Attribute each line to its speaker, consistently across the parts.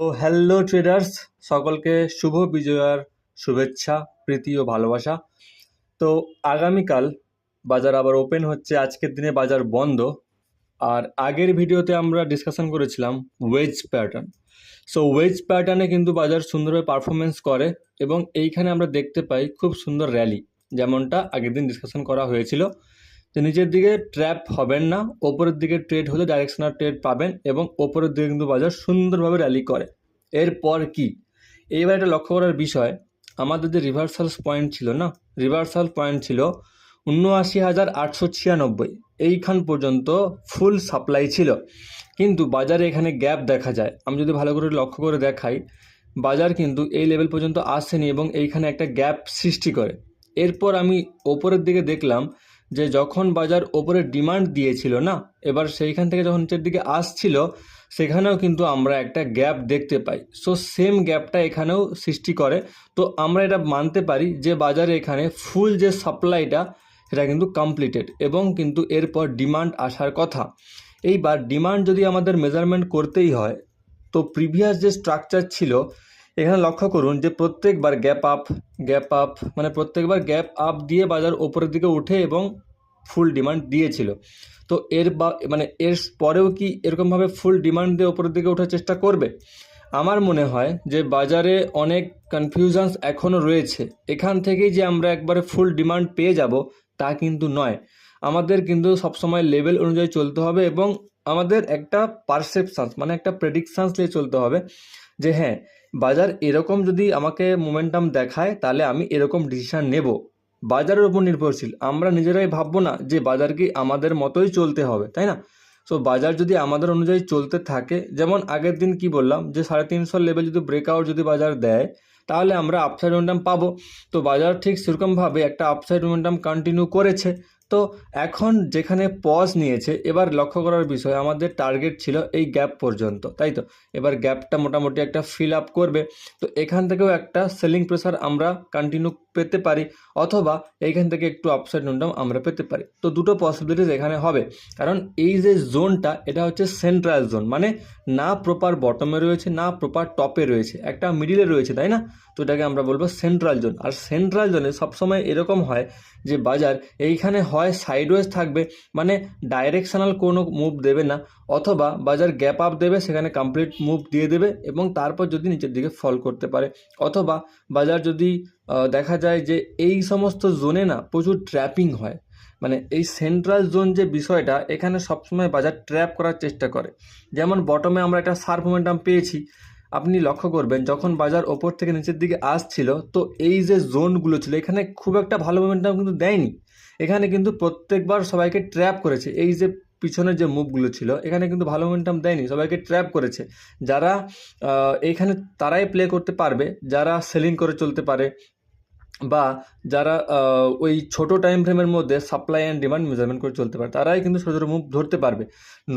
Speaker 1: তো hello traders সকলকে শুভ বিজয়ার শুভেচ্ছা, প্রীতি ও ভালোবাসা। তো আগামীকাল বাজার আবার ওপেন হচ্ছে, আজকের দিনে বাজার বন্ধ। আর আগের ভিডিওতে আমরা ডিসকাশন করেছিলাম ওয়েজ প্যাটার্ন সো ওয়েজ প্যাটার্নে কিন্তু বাজার সুন্দরভাবে পারফরমেন্স করে এবং এইখানে আমরা দেখতে পাই খুব সুন্দর র্যালি যেমনটা আগের দিন ডিসকাশন করা হয়েছিল। যে নিচের দিকে ট্র্যাপ হবেন না, ওপরের দিকে ট্রেড হলে ডাইরেকশনাল ট্রেড পাবেন এবং ওপরের দিকে কিন্তু বাজার সুন্দরভাবে র্যালি করে। এরপর কি? এইবার একটা লক্ষ্য করার বিষয়, আমাদের যে রিভার্সাল পয়েন্ট ছিল না রিভার্সাল পয়েন্ট ছিল উনআশি হাজার আটশো ছিয়ানব্বই। এইখান পর্যন্ত ফুল সাপ্লাই ছিল। কিন্তু বাজারে এখানে গ্যাপ দেখা যায়। আমি যদি ভালো করে লক্ষ্য করে দেখাই, বাজার কিন্তু এই লেভেল পর্যন্ত আসেনি এবং এইখানে একটা গ্যাপ সৃষ্টি করে। এরপর আমি ওপরের দিকে দেখলাম যে যখন বাজার ওপরে ডিমান্ড দিয়েছিল না, এবার সেইখান থেকে যখন নিচের দিকে আসছিল, সেখানেও কিন্তু আমরা একটা গ্যাপ দেখতে পাই। সো সেম গ্যাপটা এখানেও সৃষ্টি করে। তো আমরা এটা মানতে পারি যে বাজারে এখানে ফুল যে সাপ্লাইটা সেটা কিন্তু কমপ্লিটেড এবং কিন্তু এরপর ডিমান্ড আসার কথা। এইবার ডিমান্ড যদি আমাদের মেজারমেন্ট করতেই হয়, তো প্রিভিয়াস যে স্ট্রাকচার ছিল এখানে লক্ষ্য করুন যে প্রত্যেকবার গ্যাপ আপ গ্যাপ আপ মানে প্রত্যেকবার গ্যাপ আপ দিয়ে বাজার ওপরের দিকে উঠে এবং ফুল ডিমান্ড দিয়েছিল। তো এর বা মানে এর পরেও কি এরকমভাবে ফুল ডিমান্ড দিয়ে ওপরের দিকে ওঠার চেষ্টা করবে? আমার মনে হয় যে বাজারে অনেক কনফিউশনস এখনও রয়েছে। এখান থেকেই যে আমরা একবারে ফুল ডিমান্ড পেয়ে যাব, তা কিন্তু নয়। আমাদের কিন্তু সবসময় লেভেল অনুযায়ী চলতে হবে এবং আমাদের একটা পারসেপশানস মানে একটা প্রেডিকশানস নিয়ে চলতে হবে যে হ্যাঁ বাজার এরকম যদি আমাকে মোমেন্টাম দেখায়, তাহলে আমি এরকম ডিসিশান নেব। বাজারের উপর নির্ভরশীল। আমরা নিজেরাই ভাববো না যে বাজারকে আমাদের মতোই চলতে হবে, তাই না? সো বাজার যদি আমাদের অনুযায়ী চলতে থাকে, যেমন আগের দিন কি বললাম যে সাড়ে তিনশো লেভেল যদি ব্রেকআউট যদি বাজার দেয়, তাহলে আমরা আপসাইড মোমেন্টাম পাবো। তো বাজার ঠিক সেরকমভাবে একটা আপসাইড মোমেন্টাম কন্টিনিউ করেছে। তো এখন যেখানে পজ নিয়েছে, এবার লক্ষ্য করার বিষয়, আমাদের টার্গেট ছিল এই গ্যাপ পর্যন্ত, তাই তো? এবার গ্যাপটা মোটামুটি একটা ফিল আপ করবে। তো এখান থেকেও একটা সেলিং প্রেসার আমরা কন্টিনিউ পেতে পারি, অথবা এইখান থেকে একটু আপসাইড নোনটাম আমরা পেতে পারি। তো দুটো পসিবিলিটিস এখানে হবে। কারণ এই যে জোনটা এটা হচ্ছে সেন্ট্রাল জোন মানে না প্রপার বটমে রয়েছে, না প্রপার টপে রয়েছে, একটা মিডিলে রয়েছে, তাই না? তো এটাকে আমরা বলব সেন্ট্রাল জোন আর সেন্ট্রাল জোনে সবসময় এরকম হয় যে বাজার এইখানে হয় সাইডওয়েজ থাকবে মানে ডাইরেকশনাল কোনো মুভ দেবে না, অথবা বাজার গ্যাপ আপ দেবে, সেখানে কমপ্লিট মুভ দিয়ে দেবে এবং তারপর যদি নিচের দিকে ফল করতে পারে। অথবা বাজার যদি দেখা যায় যে এই সমস্ত জোনে না প্রচুর ট্র্যাপিং হয় মানে এই সেন্ট্রাল জোন যে বিষয়টা, এখানে সবসময় বাজার ট্র্যাপ করার চেষ্টা করে। যেমন বটমে আমরা একটা সার্ভ মোমেন্টাম পেয়েছি, আপনি লক্ষ্য করবেন যখন বাজার ওপর থেকে নিচের দিকে আসছিল, তো এই যে জোনগুলো ছিল, এখানে খুব একটা ভালো মোমেন্টাম কিন্তু দেয়নি। এখানে কিন্তু প্রত্যেকবার সবাইকে ট্র্যাপ করেছে। এই যে পিছনের যে মুভগুলো ছিল, এখানে কিন্তু ভালো মোমেন্টাম দেয়নি, সবাইকে ট্র্যাপ করেছে। যারা এইখানে তারাই প্লে করতে পারবে, যারা সেলিং করে চলতে পারে বা যারা ওই ছোট টাইম ফ্রেমের মধ্যে সাপ্লাই অ্যান্ড ডিমান্ড মেজারমেন্ট করে চলতে পারে, তারাই কিন্তু ছোটো ছোটো মুভ ধরতে পারবে।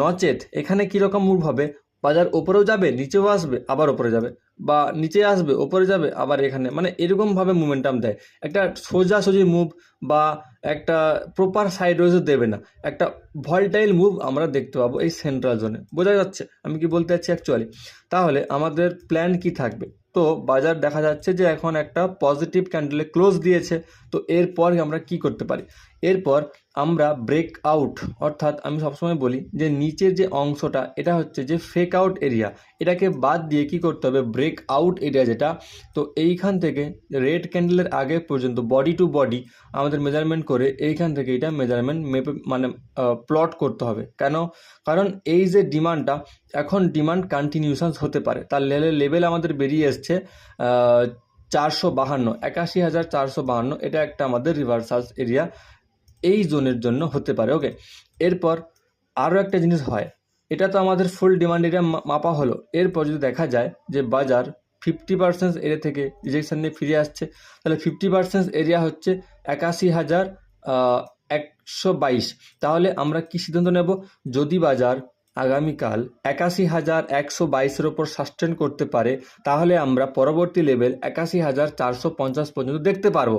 Speaker 1: নচেত এখানে কীরকম মুভ হবে বাজার ওপরেও যাবে, নিচেও আসবে, আবার ওপরে যাবে, বা নিচে আসবে ওপরে যাবে, আবার এখানে। মানে এরকমভাবে মুভমেন্টাম দেয়। একটা সোজাসুজি মুভ বা একটা প্রপার সাইড ওয়েজও দেবে না। একটা ভলটাইল মুভ আমরা দেখতে পাবো এই সেন্ট্রাল জোনে বোঝা যাচ্ছে? আমি কি বলতে চাচ্ছি অ্যাকচুয়ালি তাহলে আমাদের প্ল্যান কি থাকবে? তো বাজার দেখা যাচ্ছে যে এখন একটা পজিটিভ ক্যান্ডেলে ক্লোজ দিয়েছে। তো এরপর আমরা কি করতে পারি? এরপর আমরা ব্রেক আউট অর্থাৎ আমি সবসময় বলি যে নিচের যে অংশটা, এটা হচ্ছে যে ফেক আউট এরিয়া এটাকে বাদ দিয়ে কি করতে হবে? ব্রেক আউট এরিয়া যেটা। তো এইখান থেকে রেড ক্যান্ডেলের আগে পর্যন্ত বডি টু বডি আমাদের মেজারমেন্ট করে এইখান থেকে এটা মেজারমেন্ট মেপে মানে প্লট করতে হবে। কেন? কারণ এই যে ডিমান্ডটা এখন ডিমান্ড কন্টিনিউশনস হতে পারে। তার লেভেল আমাদের বেরিয়ে এসছে চারশো বাহান্ন, একাশি হাজার চারশো বাহান্ন। এটা একটা আমাদের রিভার্সালস এরিয়া এই জোনের জন্য হতে পারে ওকে এরপর আরও একটা জিনিস হয়, এটা তো আমাদের ফুল ডিমান্ড এরিয়া মাপা হলো। এরপর যদি দেখা যায় যে বাজার ফিফটি পার্সেন্ট এরিয়া থেকে রিজেকশন নিয়ে ফিরে আসছে, তাহলে ফিফটি পার্সেন্ট এরিয়া হচ্ছে একাশি হাজার একশো বাইশ। তাহলে আমরা কি সিদ্ধান্ত নেব? যদি বাজার আগামীকাল একাশি হাজার একশো বাইশের ওপর সাস্টেন করতে পারে, তাহলে আমরা পরবর্তী লেভেল একাশি হাজার চারশো পঞ্চাশ পর্যন্ত দেখতে পারব।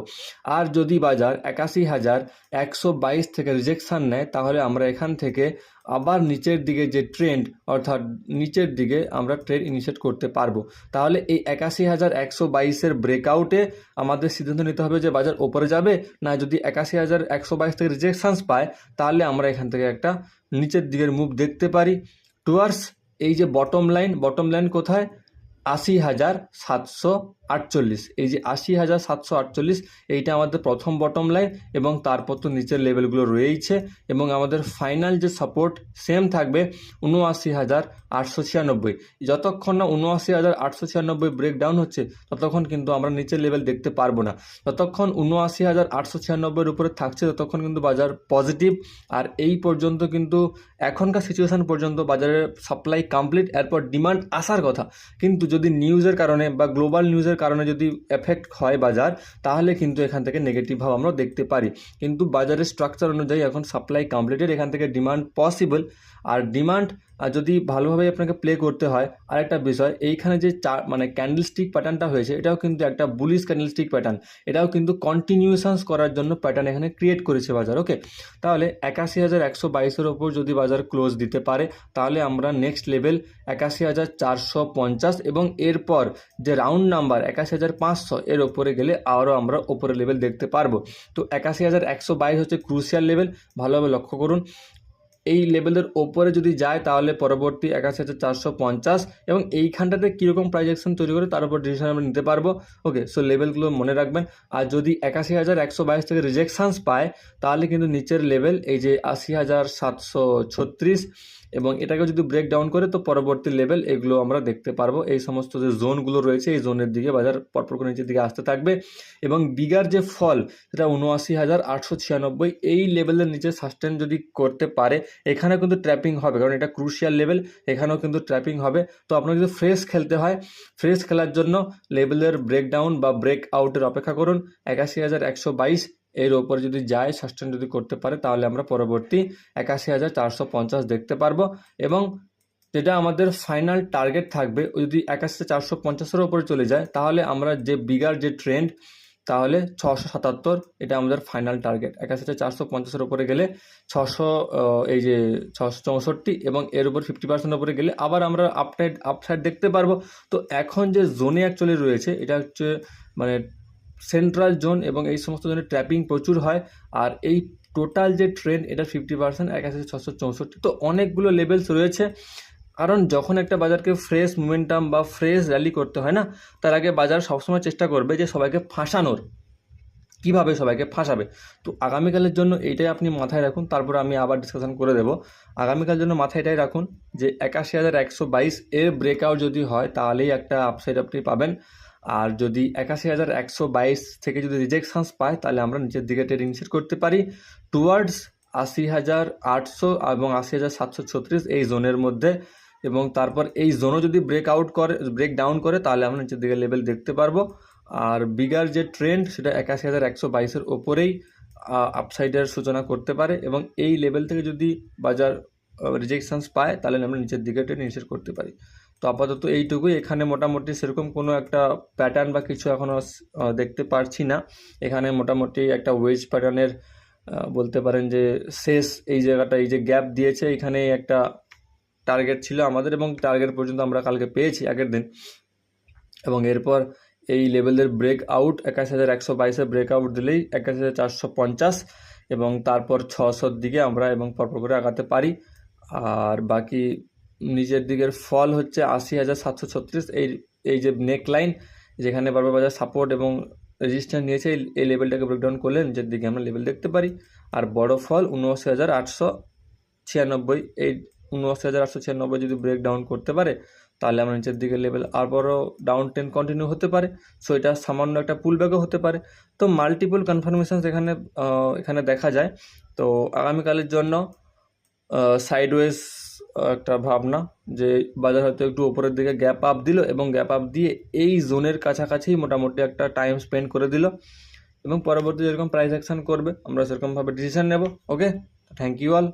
Speaker 1: আর যদি বাজার একাশি হাজার একশো বাইশ থেকে রিজেকশান নেয়, তাহলে আমরা এখান থেকে আবার নিচের দিকে যে ট্রেন্ড অর্থাৎ নিচের দিকে আমরা ট্রেড ইনিশিয়েট করতে পারব। তাহলে এই একাশি হাজার একশো বাইশের ব্রেকআউটে আমাদের সিদ্ধান্ত নিতে হবে যে বাজার ওপরে যাবে না যদি একাশি হাজার একশো বাইশ থেকে রিজেকশানস পায়, তাহলে আমরা এখান থেকে একটা নিচের দিকের মুভ দেখতে পারি। টুয়ার্স এই যে বটম লাইন বটম লাইন কোথায়? আশি হাজার সাতশো আটচল্লিশ। এই যে আশি হাজার সাতশো আটচল্লিশ, এইটা আমাদের প্রথম বটম লাইন এবং তারপর তো নিচের লেভেলগুলো রয়েইছে এবং আমাদের ফাইনাল যে সাপোর্ট সেম থাকবে উনআশি হাজার আটশো ছিয়ানব্বই। যতক্ষণ না উনআশি হাজার আটশো ছিয়ানব্বই ব্রেকডাউন হচ্ছে, ততক্ষণ কিন্তু আমরা নিচের লেভেল দেখতে পারব না। যতক্ষণ উনআশি হাজার আটশো ছিয়ানব্বইয়ের উপরে থাকছে, ততক্ষণ কিন্তু বাজার পজিটিভ আর এই পর্যন্ত কিন্তু এখনকার সিচুয়েশান পর্যন্ত বাজারের সাপ্লাই কমপ্লিট এরপর ডিমান্ড আসার কথা। কিন্তু যদি নিউজের কারণে বা গ্লোবাল নিউজের কারণে যদি এফেক্ট হয় বাজার, তাহলে কিন্তু এখান থেকে নেগেটিভ ভাব আমরা দেখতে পারি। কিন্তু বাজারের স্ট্রাকচার অনুযায়ী এখন সাপ্লাই কমপ্লিটেড এখান থেকে ডিমান্ড পসিবল আর ডিমান্ড আর যদি ভালোভাবে আপনাকে প্লে করতে হয়, আরেকটা বিষয়, এইখানে যে চা মানে ক্যান্ডেলস্টিক প্যাটার্নটা হয়েছে, এটাও কিন্তু একটা বুলিশ ক্যান্ডেলস্টিক প্যাটার্ন এটাও কিন্তু কন্টিনিউশনস করার জন্য প্যাটার্ন এখানে ক্রিয়েট করেছে বাজার ওকে তাহলে একাশি হাজার একশো বাইশের ওপর যদি বাজার ক্লোজ দিতে পারে, তাহলে আমরা নেক্সট লেভেল একাশি হাজার চারশো পঞ্চাশ এবং এরপর যে রাউন্ড নাম্বার একাশি হাজার পাঁচশো, এর ওপরে গেলে আরও আমরা ওপরে লেভেল দেখতে পারব। তো একাশি হাজার একশো বাইশ হচ্ছে ক্রুশিয়াল লেভেল ভালোভাবে লক্ষ্য করুন। এই লেভেলের ওপরে যদি যায়, তাহলে পরবর্তী একাশি হাজার চারশো পঞ্চাশ এবং এইখানটাতে কীরকম প্রাইজেকশন তৈরি করে তার উপর ডিসিশন আমরা নিতে পারব। ওকে সো লেভেলগুলো মনে রাখবেন। আর যদি একাশি হাজার একশো বাইশ থেকে রিজেকশানস পায়, তাহলে কিন্তু নিচের লেভেল এই যে আশি হাজার সাতশো ছত্রিশ এবং এটাকে যদি ব্রেক ডাউন করে, তো পরবর্তী লেভেল এগুলো আমরা দেখতে পারব। এই সমস্ত যে জোনগুলো রয়েছে, এই জোনের দিকে বাজার পরপর করে নিচের দিকে আসতে থাকবে এবং বিগার যে ফল সেটা উনআশি হাজার আটশো ছিয়ানব্বই, এই লেভেলের নিচে সাস্টেন যদি করতে পারে এখানে কিন্তু ট্র্যাপিং হবে, কারণ এটা ক্রুশিয়াল লেভেল এখানেও কিন্তু ট্র্যাপিং হবে। তো আপনার যদি ফ্রেশ খেলতে হয় ফ্রেশ খেলার জন্য লেভেলের ব্রেকডাউন বা ব্রেক আউটের অপেক্ষা করুন। একাশি হাজার একশো বাইশ, এর ওপর যদি যায় সাস্টেন যদি করতে পারে, তাহলে আমরা পরবর্তী একাশি হাজার চারশো পঞ্চাশ দেখতে পারব। এবং যেটা আমাদের ফাইনাল টার্গেট থাকবে, যদি একাশি চারশো পঞ্চাশের ওপরে চলে যায়, তাহলে আমরা যে বিগার যে ট্রেন্ড তাহলে ছশো সাতাত্তর, এটা আমাদের ফাইনাল টার্গেট একাশি চারশো পঞ্চাশের ওপরে গেলে ছশো এই যে ছশো চৌষট্টি এবং এর উপর ফিফটি পার্সেন্ট ওপরে গেলে আবার আমরা আপসাইড আপসাইড দেখতে পারব। তো এখন যে জোনে অ্যাকচুয়ালি রয়েছে, এটা হচ্ছে মানে সেন্ট্রাল জোন এবং এই সমস্ত জোনে ট্র্যাপিং প্রচুর হয়। আর এই টোটাল যে ট্রেন এটা ফিফটি পার্সেন্ট একাশি ছশো চৌষট্টি। তো অনেকগুলো লেভেলস রয়েছে। কারণ যখন একটা বাজারকে ফ্রেশ মোমেন্টাম বা ফ্রেশ র্যালি করতে হয় না, তার আগে বাজার সবসময় চেষ্টা করবে যে সবাইকে ফাঁসানোর। কীভাবে সবাইকে ফাঁসাবে? তো আগামীকালের জন্য এইটাই আপনি মাথায় রাখুন, তারপর আমি আবার ডিসকাশন করে দেবো। আগামীকালের জন্য মাথায় এটাই রাখুন যে একাশি হাজার একশো বাইশ এর ব্রেকআউট যদি হয়, তাহলেই একটা আপসাইড আপনি পাবেন। আর যদি একাশি হাজার একশো বাইশ থেকে যদি রিজেকশানস পায়, তাহলে আমরা নিচের দিকে ট্রেড ইনিশিয়েট করতে পারি। টুয়ার্ডস আশি হাজার আটশো এবং আশি হাজার সাতশো ছত্রিশ এই জোনের মধ্যে এবং তারপর এই জোনও যদি ব্রেক আউট করে ব্রেক ডাউন করে, তাহলে আমরা নিচের দিকে লেভেল দেখতে পারব। আর বিগার যে ট্রেন্ড সেটা একাশি হাজার একশো বাইশের ওপরেই আপসাইডের সূচনা করতে পারে এবং এই লেভেল থেকে যদি বাজার রিজেকশানস পায়, তাহলে আমরা নিচের দিকে ট্রেড ইনিশিয়েট করতে পারি। তো আপাতত এইটুকুই। এখানে মোটামুটি সেরকম কোনো একটা প্যাটার্ন বা কিছু এখনও দেখতে পারছি না। এখানে মোটামুটি একটা ওয়েজ প্যাটার্নের বলতে পারেন যে শেষ এই জায়গাটা, এই যে গ্যাপ দিয়েছে এখানে একটা টার্গেট ছিল আমাদের এবং টার্গেট পর্যন্ত আমরা কালকে পেয়েছি আগের দিন। এবং এরপর এই লেভেলের ব্রেক আউট একাশ হাজার একশো বাইশে ব্রেক আউট দিলেই একাশ হাজার চারশো পঞ্চাশ এবং তারপর ছশোর দিকে আমরা এবং পরপর করে আগাতে পারি। আর বাকি নিচের দিকের ফল হচ্ছে আশি হাজার সাতশো ছত্রিশ। এই এই যে নেক লাইন যেখানে বারবার বাজার সাপোর্ট এবং রেজিস্ট্যান্স নিয়েছে, এই লেভেলটাকে ব্রেকডাউন করলে নিচের দিকে আমরা লেভেল দেখতে পারি। আর বড় ফল উনআশি হাজার আটশো ছিয়ানব্বই। এই উনআশি হাজার আটশো ছিয়ানব্বই যদি ব্রেক ডাউন করতে পারে, তাহলে আমরা নিচের দিকে লেভেল আরবারও ডাউন টেন কন্টিনিউ হতে পারে। সো এটা সামান্য একটা পুল ব্যাকও হতে পারে। তো মাল্টিপল কনফার্মেশনস এখানে এখানে দেখা যায়। তো আগামীকালের জন্য সাইডওয়েজ একটা ভাবনা যে বাজার হয়তো একটু ওপরের দিকে গ্যাপ আপ দিল এবং গ্যাপ আপ দিয়ে এই জোনের কাছাকাছি মোটামুটি একটা টাইম স্পেন্ড করে দিল এবং পরবর্তী যেরকম প্রাইস অ্যাকশন করবে, আমরা সেরকমভাবে ডিসিশন নেব। Okay thank you all